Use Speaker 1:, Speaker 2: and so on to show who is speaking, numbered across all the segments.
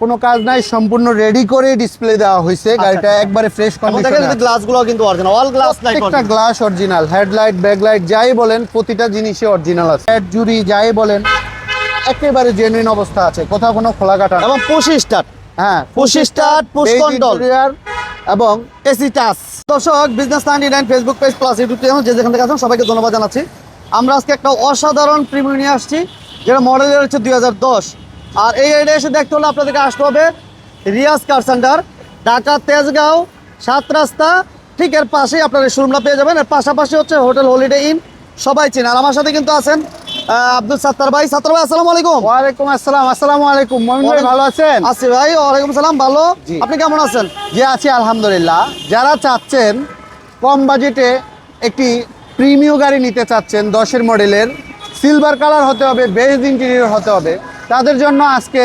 Speaker 1: কোনো কাজ নাই সম্পূর্ণ রেডি করে ডিসপ্লে দেওয়া হয়েছে। গাড়িটা একবারে ফ্রেশ কন্ডিশনে
Speaker 2: গ্লাসগুলো কিন্তু অরিজিনাল অল গ্লাস লাইট
Speaker 1: প্রত্যেকটা গ্লাস অরিজিনাল হেডলাইট ব্যাকলাইট যাই বলেন প্রতিটা জিনিসই অরিজিনাল আছে। হেড জুরি যাই বলেন একেবারে জেনুইন অবস্থা আছে কোথাও কোনো খোলা কাটা
Speaker 2: এবং পুশ স্টার্ট
Speaker 1: হ্যাঁ
Speaker 2: পুশ স্টার্ট পুশ কন্ট্রোল
Speaker 1: এবং
Speaker 2: এসি টাচ দর্শক business ninety nine Facebook page plus YouTube channel যে যেখান থেকে আছেন সবাইকে ধন্যবাদ জানাচ্ছি। আমরা আজকে একটা অসাধারণ প্রিমিয়াম নিয়ে আসছি যেটা মডেলের হচ্ছে দুই হাজার দশ। আর এই গাড়িটা এসে দেখতে হলে আপনাদেরকে আসতে হবে রিয়াজ কার সেন্টার ঢাকা তেজগাঁও সাত রাস্তা। ঠিক এর পাশেই আপনার শোরুমটা পেয়ে যাবেন। এর পাশাপাশি হচ্ছে হোটেল হলিডে ইন সবাই চেন আর আমার সাথে কিন্তু আছেন আব্দুল সাত্তার ভাই। সাত্তার ভাই আসসালামু আলাইকুম।
Speaker 1: ওয়ালাইকুম আসসালাম আসসালামু আলাইকুম। মমিন ভাই ভালো আছেন?
Speaker 2: আছি ভাই ওয়ালাইকুম সালাম ভালো। আপনি কেমন আছেন?
Speaker 1: যে আছি আলহামদুলিল্লাহ। যারা চাচ্ছেন কম বাজেটে একটি প্রিমিয় গাড়ি নিতে চাচ্ছেন দশের মডেলের সিলভার কালার হতে হবে বেস্ট ইন্টেরিয়র হতে হবে তাদের জন্য আজকে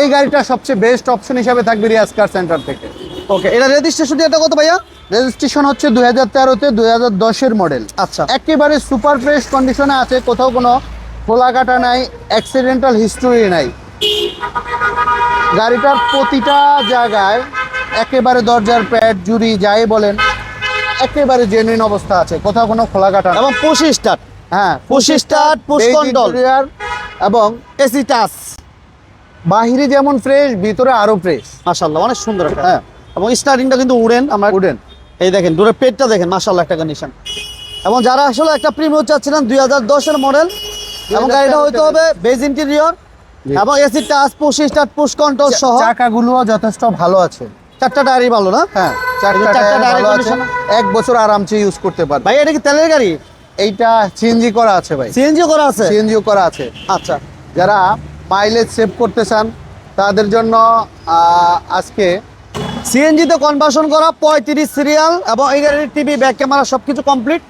Speaker 1: এই গাড়িটা সবচেয়ে বেস্ট অপশন হিসাবে থাকবে রিয়াজ কার সেন্টার থেকে।
Speaker 2: ওকে এটা রেজিস্ট্রেশন এটা কত ভাইয়া?
Speaker 1: রেজিস্ট্রেশন হচ্ছে দুই হাজার তেরোতে দুই হাজার দশের মডেল
Speaker 2: আচ্ছা।
Speaker 1: একেবারে সুপার ফ্রেশ কন্ডিশনে আছে কোথাও কোনো খোলা কাটা নাই অ্যাক্সিডেন্টাল হিস্টোরি নাই। গাড়িটার প্রতিটা জায়গায় একেবারে দরজার প্যাড জুরি যাই বলেন একেবারে জেনুইন অবস্থা আছে কোথাও কোনো খোলা কাটা
Speaker 2: এবং পুশ স্টার্ট
Speaker 1: হ্যাঁ
Speaker 2: পুশ স্টার্ট পুশ কন্ট্রোল
Speaker 1: এবং
Speaker 2: এসি টাচ
Speaker 1: বাহিরে যেমন ফ্রেশ ভিতরে আরও ফ্রেশ
Speaker 2: মাশাআল্লাহ অনেক সুন্দর একটা।
Speaker 1: হ্যাঁ।
Speaker 2: এবং স্টার্টিংটা কিন্তু উড়েন আমরা
Speaker 1: উডেন
Speaker 2: এই দেখেন দূরের পেটটা দেখেন মাশাআল্লাহ একটা কন্ডিশন এবং যারা আসলে একটা প্রিমিয়াম চাচ্ছিলেন দুই হাজার দশের মডেল এবং গাড়িটা হইতে হবে বেজ ইন্টেরিয়র। এবং AC touch push start push control সহ।
Speaker 1: চাকাগুলো যথেষ্ট ভালো আছে।
Speaker 2: চারটা টায়ারই ভালো না?
Speaker 1: হ্যাঁ চারটা
Speaker 2: চারটা
Speaker 1: টায়ার ভালো আছে। এক বছর আরামসে ইউজ করতে পারবে।
Speaker 2: ভাই এটা কি তেলের গাড়ি?
Speaker 1: এইটা সিএনজি করা আছে ভাই।
Speaker 2: সিএনজি করা আছে?
Speaker 1: সিএনজিও করা আছে।
Speaker 2: আচ্ছা।
Speaker 1: যারা মাইলেজ সেভ করতে চান তাদের জন্য আজকে
Speaker 2: সিএনজি তে কনভার্সন করা পঁয়ত্রিশ সিরিয়াল এবং এই গাড়ির টিভি ব্যাক ক্যামেরা সবকিছু কমপ্লিট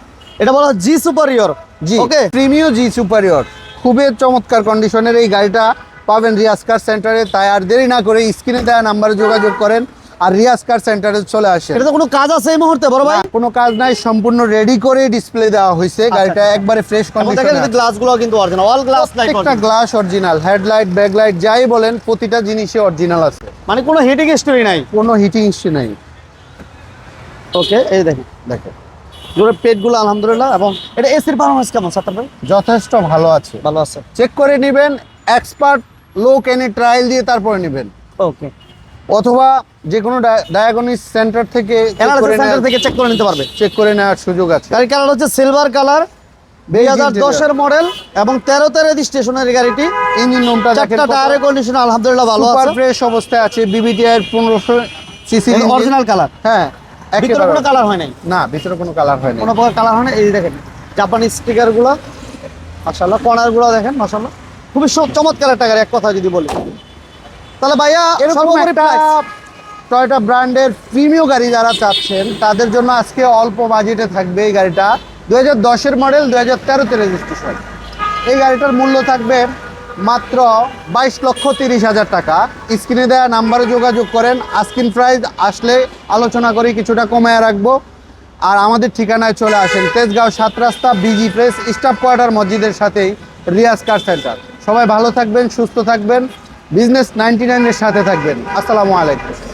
Speaker 2: এটা বলা G superior
Speaker 1: G
Speaker 2: okay
Speaker 1: Premio G superior খুবই চমৎকার কন্ডিশনের এই গাড়িটা পাবেন রিয়াজ কার সেন্টারে তাই আর দেরি না করে স্ক্রিনে দেওয়া নাম্বারে যোগাযোগ করেন। আর রিয়াজ কার সেন্টারে চলে আসে।
Speaker 2: এটা তো কোনো কাজ আছে এই মুহূর্তে বড় ভাই?
Speaker 1: কোনো কাজ নাই সম্পূর্ণ রেডি করে ডিসপ্লে দেওয়া হয়েছে গাড়িটা একবারে ফ্রেশ কন্ডিশনে
Speaker 2: গ্লাসগুলো কিন্তু অরিজিনাল অল গ্লাস লাইট
Speaker 1: প্রত্যেকটা গ্লাস অরিজিনাল হেডলাইট ব্যাকলাইট যাই বলেন প্রতিটা জিনিসই অরিজিনাল আছে।
Speaker 2: মানে কোনো হিটিং স্টোরি নাই?
Speaker 1: কোনো হিটিং ইস্যু নাই।
Speaker 2: ওকে এই দেখেন
Speaker 1: দেখেন।
Speaker 2: জোরে পেটগুলো আলহামদুলিল্লাহ এবং এটা এসির পারফরমেন্স কেমন সাতার ভাই?
Speaker 1: যথেষ্ট ভালো আছে।
Speaker 2: ভালো আছে।
Speaker 1: চেক করে নেবেন এক্সপার্ট লোক এনে ট্রায়াল দিয়ে তারপরে নেবেন।
Speaker 2: ওকে
Speaker 1: অথবা যে কোনো ডায়াগনিস সেন্টার থেকে
Speaker 2: সেন্টার থেকে চেক করে নিতে পারবে।
Speaker 1: চেক করে নেওয়ার সুযোগ আছে।
Speaker 2: গাড়ির কালার হচ্ছে সিলভার কালার দুই হাজার দশের মডেল এবং তেরোতে রেজিস্ট্রেশনের গাড়িটি।
Speaker 1: ইঞ্জিন রুমটা
Speaker 2: চারটা টায়ারের কন্ডিশন আলহামদুলিল্লাহ ভালো আছে।
Speaker 1: ফ্রেশ অবস্থায় আছে বিবিটিআই পনেরোশো সিসি
Speaker 2: অরিজিনাল কালার
Speaker 1: হ্যাঁ
Speaker 2: ভিতরে কোনো কালার হয় নাই?
Speaker 1: না ভিতরে কোনো কালার হয়নি
Speaker 2: কোনো প্রকার কালার হয় না এই দেখেন জাপানি স্টিকারগুলো। মাসাল্লাহ কর্নারগুলো দেখেন মাসাল্লাহ খুবই চমৎকার একটা গাড়ি এক কথা যদি বলি। তাহলে ভাইয়া
Speaker 1: এরকম
Speaker 2: সর্বোপরি
Speaker 1: একটা? টয়টা ব্র্যান্ডের প্রিমিয় গাড়ি যারা চাচ্ছেন তাদের জন্য আজকে অল্প বাজেটে থাকবে এই গাড়িটা। দু হাজার দশের মডেল দু হাজার তেরোতে রেজিস্ট্রেশন এই গাড়িটার মূল্য থাকবে মাত্র বাইশ লক্ষ তিরিশ হাজার টাকা। স্ক্রিনে দেওয়া নাম্বারে যোগাযোগ করেন আস্কিন প্রাইস আসলে আলোচনা করে কিছুটা কমায় রাখব। আর আমাদের ঠিকানায় চলে আসেন তেজগাঁও সাত রাস্তা বিজি প্রেস স্টাফ কোয়ার্টার মসজিদের সাথেই রিয়াজ কার সেন্টার। সবাই ভালো থাকবেন সুস্থ থাকবেন। বিজনেস নাইনটি নাইনের সাথে থাকবেন। আসসালামু আলাইকুম।